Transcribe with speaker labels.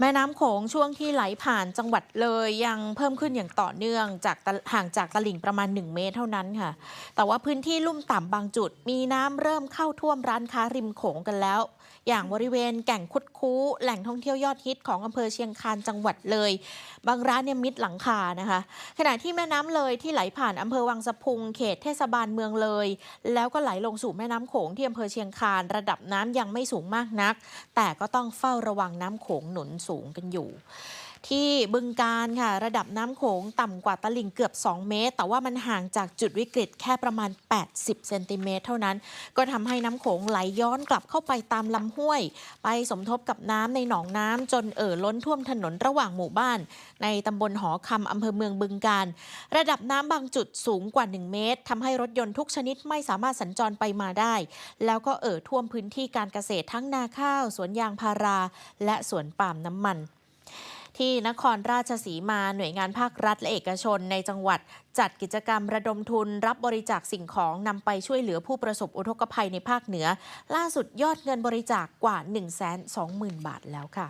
Speaker 1: แม่น้ำโขงช่วงที่ไหลผ่านจังหวัดเลยยังเพิ่มขึ้นอย่างต่อเนื่องจากห่างจากตลิ่งประมาณ 1 เมตรเท่านั้นค่ะ แต่ว่าพื้นที่ลุ่มต่ำบางจุด มีน้ำเริ่มเข้าท่วมร้านค้าริมโขงกันแล้ว อย่างบริเวณแก่งคุดคู้แหล่งท่องเที่ยวยอดฮิตของอำเภอเชียงคานจังหวัดเลย บางร้านเนี่ยมิดหลังคานะคะ ขณะที่แม่น้ำเลยที่ไหลผ่านอำเภอวังสะพุงเขตเทศบาลเมืองเลย แล้วก็ไหลลงสู่แม่น้ำโขงที่อำเภอเชียงคานระดับน้ำยังไม่สูงมากนัก แต่ก็ต้องเฝ้าระวังน้ำโขงหนุนสูงกันอยู่ ที่บึงการค่ะ ระดับน้ำโขงต่ำกว่าตลิ่งเกือบ 2 เมตร แต่ว่ามันห่างจากจุดวิกฤตแค่ประมาณ 80 เซนติเมตรเท่านั้น ก็ทำให้น้ำโขงไหลย้อนกลับเข้าไปตามลำห้วย ไปสมทบกับน้ำในหนองน้ำจนเอ่อล้นท่วมถนนระหว่างหมู่บ้าน ในตำบลหอคำอำเภอเมืองบึงการ ระดับน้ำบางจุดสูงกว่า 1 เมตรทำให้รถยนต์ทุกชนิดไม่สามารถสัญจรไปมาได้ แล้วก็เอ่อท่วมพื้นที่การเกษตรทั้งนาข้าว สวนยางพารา และสวนปาล์มน้ำมัน ที่นครราชสีมาหน่วยงานภาครัฐและเอกชนในจังหวัด จัดกิจกรรมระดมทุน รับบริจาคสิ่งของนำไปช่วยเหลือผู้ประสบอุทกภัยในภาคเหนือ ล่าสุดยอดเงินบริจาคกว่า 120,000 บาทแล้วค่ะ